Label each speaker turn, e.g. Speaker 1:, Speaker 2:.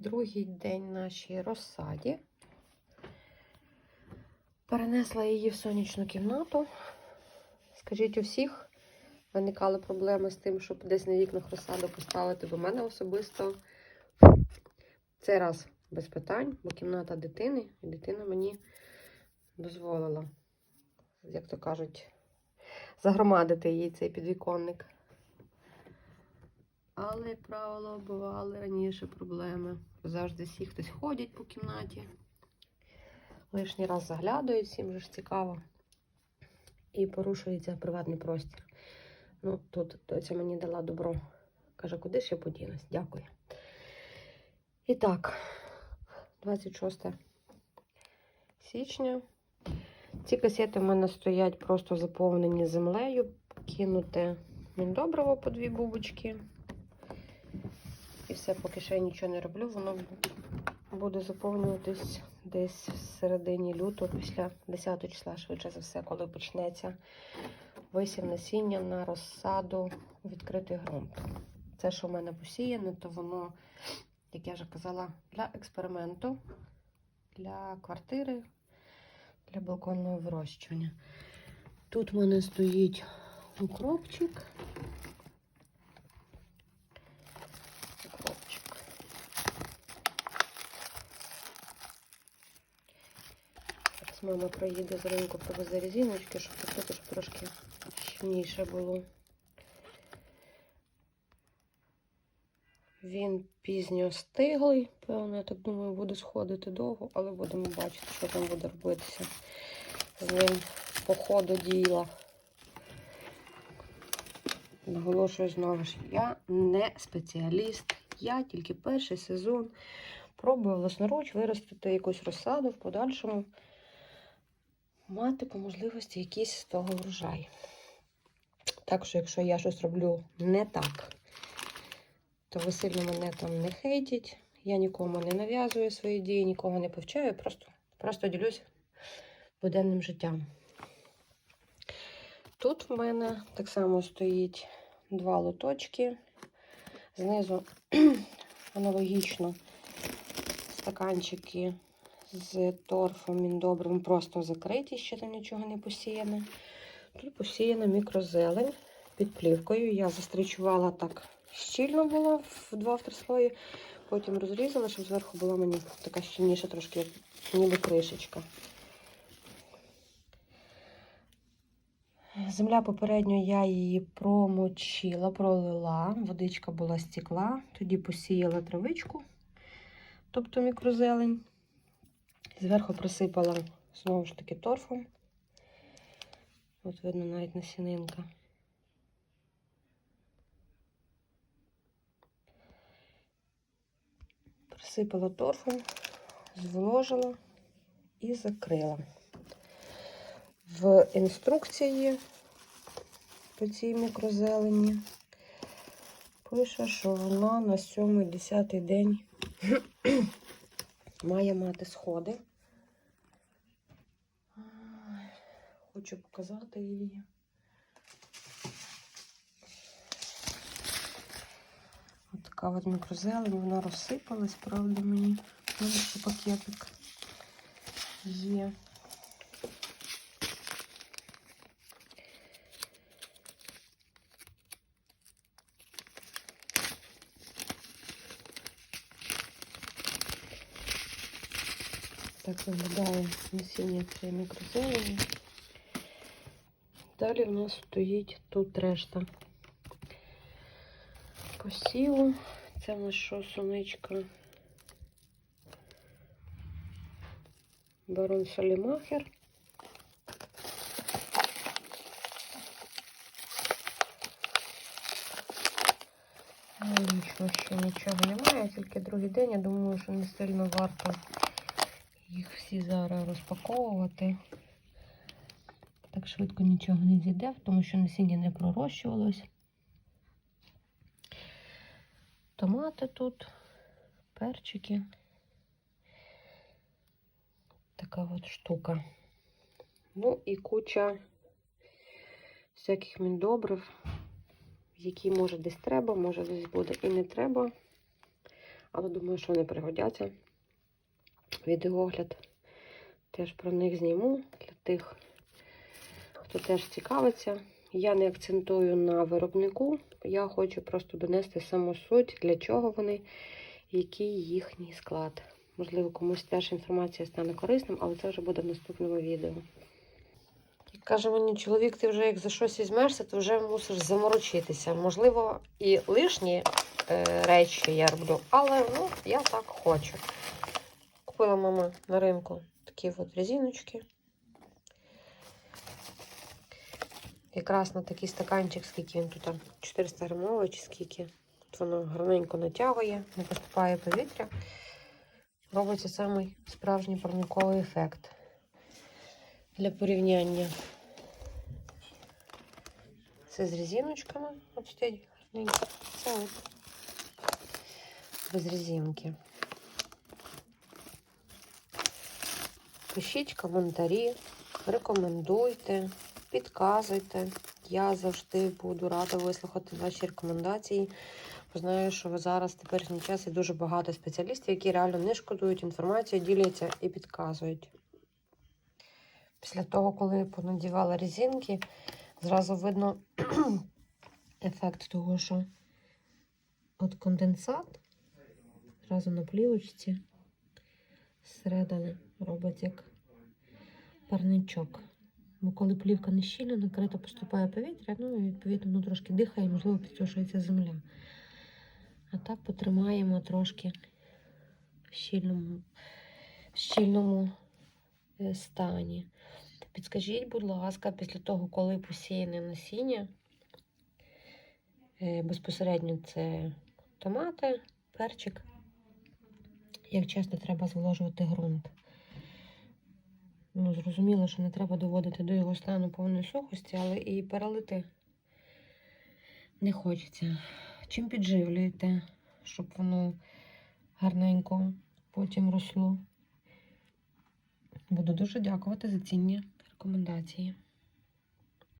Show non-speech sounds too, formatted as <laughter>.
Speaker 1: другий день нашій розсаді. Перенесла її в сонячну кімнату. Скажіть, у всіх виникали проблеми з тим, щоб десь на вікнах розсаду поставити до мене особисто. Цей раз без питань, бо кімната дитини, і дитина мені дозволила, як то кажуть, загромадити їй цей підвіконник. Але, як правило, бували раніше проблеми. Завжди всі хтось ходять по кімнаті. Лишній раз заглядають, всім же ж цікаво. І порушується приватний простір. Ну, тут доця мені дала добро. Каже, куди ж я подінусь? Дякую. І так, 26 січня. Ці касети в мене стоять просто заповнені землею. Кинуте міндобриво по дві бубочки. І все, поки ще я нічого не роблю, воно буде заповнюватись десь в середині лютого, після 10 числа, швидше за все, коли почнеться висів насіння на розсаду відкритий ґрунт. Це, що в мене посіяне, то воно, як я вже казала, для експерименту, для квартири, для балконного вирощування. Тут в мене стоїть укропчик. Зараз мама приїде з ринку, привезе резиночки, щоб щоб трошки щільніше було. Він пізньо стиглий, певно, я так думаю, буде сходити довго, але будемо бачити, що там буде робитися з ним по ходу діла. Наголошую знову ж, я не спеціаліст, я тільки перший сезон пробую власноруч виростити якусь розсаду в подальшому, мати по можливості якийсь з того врожай. Так що, якщо я щось роблю не так, то ви сильно мене там не хейтіть. Я нікому не нав'язую свої дії, нікого не повчаю, просто, просто ділюсь буденним життям. Тут в мене так само стоїть два лоточки. Знизу <clears throat> аналогічно стаканчики з торфом міндобрим просто закриті, ще там нічого не посіяне. Тут посіяна мікрозелень під плівкою. Я застрічувала так щільно було в два-три слої, потім розрізала, щоб зверху була мені така щільніша, трошки ніби кришечка. Земля попередньо я її промочила, пролила, водичка була стекла, тоді посіяла травичку, тобто мікрозелень. Зверху присипала знову ж таки торфом. От видно навіть насінинка. Присипала торфом, зволожила і закрила. В інструкції по цій мікрозелені пише, що вона на 7-10 день <clears throat> має мати сходи. Хочу показати її. Ось така от мікрозелень, вона розсипалась, правда, мені. Ось пакетик є. Так виглядає насіння цієї мікрозелені. Далі в нас стоїть тут решта посіву. Це в нас що сонечка Барон Шалімахер. Ну, Нічого ще нічого немає, тільки другий день. Я думаю, що не сильно варто їх всі зараз розпаковувати. Так швидко нічого не зійде, тому що насіння не пророщувалось. Томати тут, перчики. Така от штука. Ну і куча всяких міндобрив, які може десь треба, може десь буде і не треба. Але думаю, що вони пригодяться. Відеогляд теж про них зніму для тих, хто теж цікавиться. Я не акцентую на виробнику, я хочу просто донести саму суть, для чого вони, який їхній склад. Можливо, комусь теж інформація стане корисним, але це вже буде в наступному відео. Каже мені чоловік, ти вже як за щось візьмешся, то вже мусиш заморочитися. Можливо, і лишні е, речі я роблю, але ну, я так хочу. Купила мама на ринку такі от резиночки. Якраз на такий стаканчик, скільки він тут 400 грамовий чи скільки. От воно гарненько натягує, не поступає повітря. Робиться самий справжній парниковий ефект для порівняння. Це з резиночками. От стоять гарненько. Це от без резинки. Пишіть коментарі, рекомендуйте, підказуйте. Я завжди буду рада вислухати ваші рекомендації. Бо знаю, що зараз теперішній час є дуже багато спеціалістів, які реально не шкодують інформацію, діляться і підказують. Після того, коли я понадівала резинки, зразу видно <clears throat> ефект того, що от конденсат зразу на плівочці зсередини робить як парничок. Бо коли плівка не щільно накрита, поступає повітря, ну і відповідно воно трошки дихає, можливо, підсушується земля. А так потримаємо трошки в щільному, в щільному е, стані. Підскажіть, будь ласка, після того, коли посіяне насіння, е, безпосередньо це томати, перчик, як часто треба зволожувати ґрунт. Ну, зрозуміло, що не треба доводити до його стану повної сухості, але і перелити не хочеться. Чим підживлюєте, щоб воно гарненько потім росло. Буду дуже дякувати за цінні рекомендації.